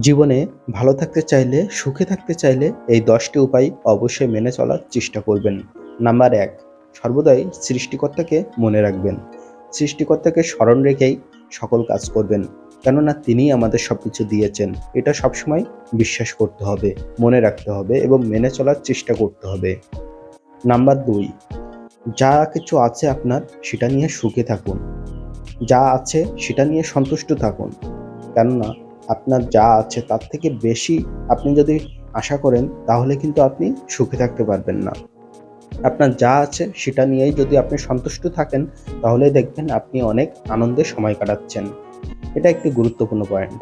জীবনে ভালো থাকতে চাইলে, সুখে থাকতে চাইলে এই দশটি উপায় অবশ্যই মেনে চলার চেষ্টা করবেন। নাম্বার এক, সর্বদাই সৃষ্টিকর্তাকে মনে রাখবেন। সৃষ্টিকর্তাকে স্মরণ রেখেই সকল কাজ করবেন। কেননা তিনিই আমাদের সব কিছু দিয়েছেন। এটা সবসময় বিশ্বাস করতে হবে, মনে রাখতে হবে এবং মেনে চলার চেষ্টা করতে হবে। নাম্বার দুই, যা কিছু আছে আপনার, সেটা নিয়ে সুখে থাকুন। যা আছে, সেটা নিয়ে সন্তুষ্ট থাকুন। কেননা আপনার যা আছে তার থেকে বেশি আপনি যদি আশা করেন, তাহলে কিন্তু আপনি সুখে থাকতে পারবেন না। আপনার যা আছে সেটা নিয়েই যদি আপনি সন্তুষ্ট থাকেন, তাহলে দেখবেন আপনি অনেক আনন্দে সময় কাটাচ্ছেন। এটা একটি গুরুত্বপূর্ণ পয়েন্ট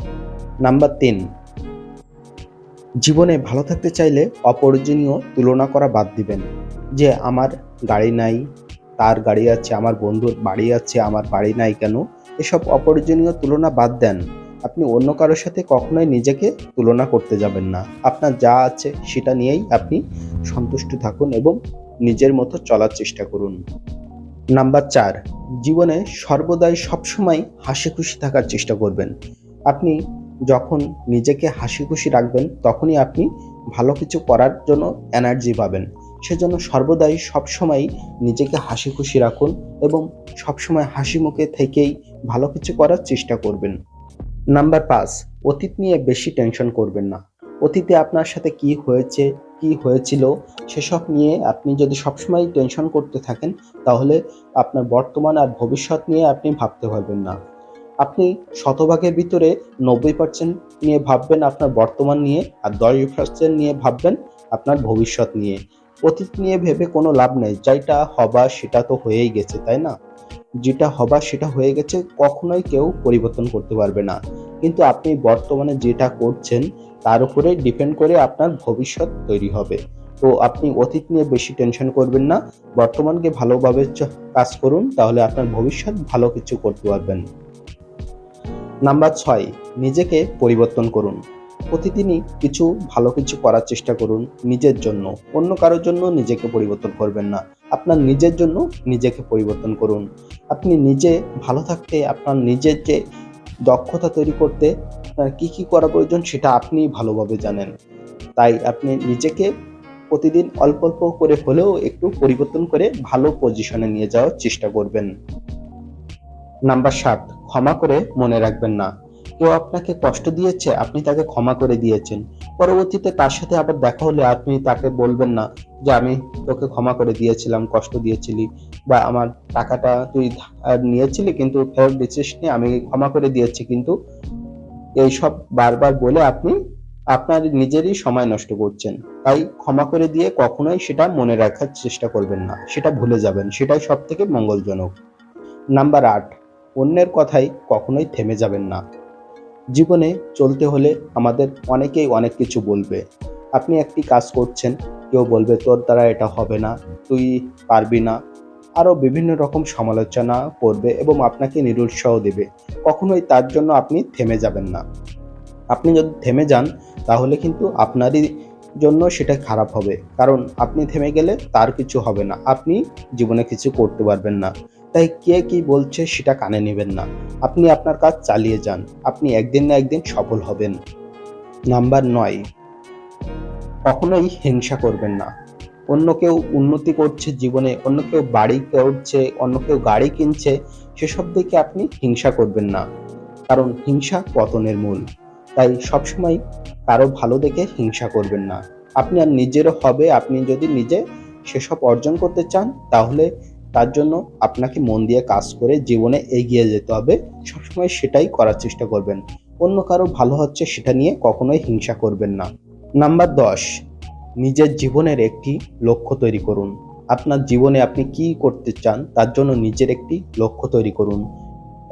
নাম্বার তিন, জীবনে ভালো থাকতে চাইলে অপ্রয়োজনীয় তুলনা করা বাদ দিবেন। যে আমার গাড়ি নাই, তার গাড়ি আছে, আমার বন্ধুর বাড়ি আছে, আমার বাড়ি নাই কেন? এসব অপ্রয়োজনীয় তুলনা বাদ দেন। আপনি অন্য কারোর সাথে কখনোই নিজেকে তুলনা করতে যাবেন না। আপনার যা আছে সেটা নিয়েই আপনি সন্তুষ্ট থাকুন এবং নিজের মতো চলার চেষ্টা করুন। নাম্বার চার, জীবনে সর্বদাই সবসময় হাসি খুশি থাকার চেষ্টা করবেন। আপনি যখন নিজেকে হাসি খুশি রাখবেন, তখনই আপনি ভালো কিছু করার জন্য এনার্জি পাবেন। সেজন্য সর্বদাই সবসময় নিজেকে হাসি খুশি রাখুন এবং সবসময় হাসি মুখে থেকেই ভালো কিছু করার চেষ্টা করবেন। নাম্বার পাঁচ, অতীত নিয়ে বেশি টেনশন করবেন না। অতীতে আপনার সাথে কি হয়েছে, কি হয়েছিল, সেসব নিয়ে আপনি যদি সবসময় টেনশন করতে থাকেন, তাহলে আপনার বর্তমান আর ভবিষ্যৎ নিয়ে আপনি ভাবতে পারবেন না। আপনি শতভাগের ভিতরে নব্বই পার্সেন্ট নিয়ে ভাববেন আপনার বর্তমান নিয়ে আর দশ পার্সেন্ট নিয়ে ভাববেন আপনার ভবিষ্যৎ নিয়ে। অতীত নিয়ে ভেবে কোনো লাভ নেই যেটা হবা সেটা তো হয়েই গেছে, তাই না? যেটা হবার সেটা হয়ে গেছে, কখনোই কেউ পরিবর্তন করতে পারবে না। কিন্তু আপনি বর্তমানে যেটা করছেন, তার উপরে ডিপেন্ড করে আপনার ভবিষ্যৎ তৈরি হবে। তো আপনি অতীত নিয়ে বেশি টেনশন করবেন না, বর্তমানকে ভালোভাবে কাজ করুন, তাহলে আপনার ভবিষ্যৎ ভালো কিছু করতে পারবেন। নাম্বার ছয়, নিজেকে পরিবর্তন করুন। প্রতিদিনই কিছু ভালো কিছু করার চেষ্টা করুন নিজের জন্য। অন্য কারোর জন্য নিজেকে পরিবর্তন করবেন না। আপনার নিজের জন্য নিজেকে পরিবর্তন করুন। আপনি নিজে ভালো থাকতে, আপনার নিজের যে দক্ষতা তৈরি করতে আপনার কি কি করা প্রয়োজন সেটা আপনি ভালোভাবে জানেন। তাই আপনি নিজেকে প্রতিদিন অল্প অল্প করে হলেও একটু পরিবর্তন করে ভালো পজিশনে নিয়ে যাওয়ার চেষ্টা করবেন। নাম্বার সাত, ক্ষমা করে মনে রাখবেন না। কেউ আপনাকে কষ্ট দিয়েছে, আপনি তাকে ক্ষমা করে দিয়েছেন। পরবর্তীতে তার সাথে আবার দেখা হলে আপনি তাকে বলবেন না যে, আমি তোকে ক্ষমা করে দিয়েছিলাম, কষ্ট দিয়েছিলি বা আমার টাকাটা তুই নিয়েছিলি কিন্তু ফেরত দিচ্ছিস নি, আমি ক্ষমা করে দিয়েছি। কিন্তু এইসব বারবার বলে আপনি আপনার নিজেরই সময় নষ্ট করছেন। তাই ক্ষমা করে দিয়ে কখনোই সেটা মনে রাখার চেষ্টা করবেন না, সেটা ভুলে যাবেন, সেটাই সব থেকে মঙ্গলজনক। নাম্বার আট, অন্যের কথাই কখনোই থেমে যাবেন না। জীবনে চলতে হলে আমাদের অনেকেই অনেক কিছু বলবে। আপনি একটি কাজ করছেন, কেউ বলবে, তোর দ্বারা এটা হবে না, তুই পারবি না। আরও বিভিন্ন রকম সমালোচনা করবে এবং আপনাকে নিরুৎসাহ দেবে। কখনোই তার জন্য আপনি থেমে যাবেন না। আপনি যদি থেমে যান, তাহলে কিন্তু আপনারই জন্য সেটা খারাপ হবে। কারণ আপনি থেমে গেলে তার কিছু হবে না। আপনি জীবনে কিছু করতে পারবেন না। তাই কে কি বলছে সেটা কানে নেবেন না। আপনি আপনার কাজ চালিয়ে যান। আপনি একদিন না একদিন সফল হবেন। নাম্বার নয়। কখনোই হিংসা করবেন না। অন্য কেউ উন্নতি করছে জীবনে, অন্য কেউ বাড়ি করছে, অন্য কেউ গাড়ি কিনছে, সেসব দেখে আপনি হিংসা করবেন না। কারণ হিংসা পতনের মূল। তাই সবসময় কারও ভালো দেখে হিংসা করবেন না। আপনি আর নিজেরও হবে, আপনি যদি নিজে সেসব অর্জন করতে চান, তাহলে তার জন্য আপনাকে মন দিয়ে কাজ করে জীবনে এগিয়ে যেতে হবে। সবসময় সেটাই করার চেষ্টা করবেন। অন্য কারও ভালো হচ্ছে সেটা নিয়ে কখনোই হিংসা করবেন না। নাম্বার দশ, নিজের জীবনের একটি লক্ষ্য তৈরি করুন। আপনার জীবনে আপনি কি করতে চান, তার জন্য নিজের একটি লক্ষ্য তৈরি করুন।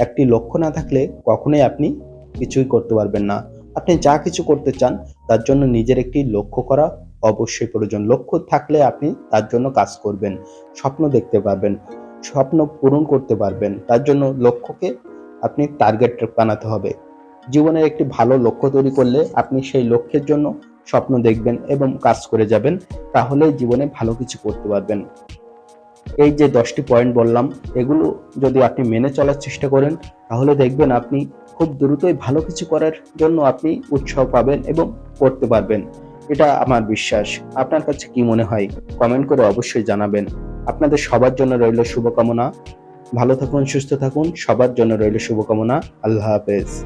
একটি লক্ষ্য না থাকলে কখনোই আপনি কিছুই করতে পারবেন না। আপনি যা কিছু করতে চান, তার জন্য নিজের একটি লক্ষ্য করা। অবশ্যই প্রয়োজন। লক্ষ্য থাকলে আপনি তার জন্য কাজ করবেন, স্বপ্ন দেখতে পারবেন, স্বপ্ন পূরণ করতে পারবেন। তার জন্য লক্ষ্যকে আপনি টার্গেট বানাতে হবে। জীবনের একটি ভালো লক্ষ্য তৈরি করলে আপনি সেই লক্ষ্যের জন্য স্বপ্ন দেখবেন এবং কাজ করে যাবেন। তাহলে জীবনে ভালো কিছু করতে পারবেন। এই যে দশটি পয়েন্ট বললাম, এগুলো যদি আপনি মেনে চলার চেষ্টা করেন, তাহলে দেখবেন আপনি খুব দ্রুতই ভালো কিছু করার জন্য আপনি উৎসাহ পাবেন এবং করতে পারবেন। এটা আমার বিশ্বাস। আপনার কাছে কি মনে হয়? কমেন্ট করে অবশ্যই জানাবেন। আপনাদের সবার জন্য রইল শুভকামনা। ভালো থাকুন, সুস্থ থাকুন, সবার জন্য রইল শুভকামনা। আল্লাহ হাফেজ।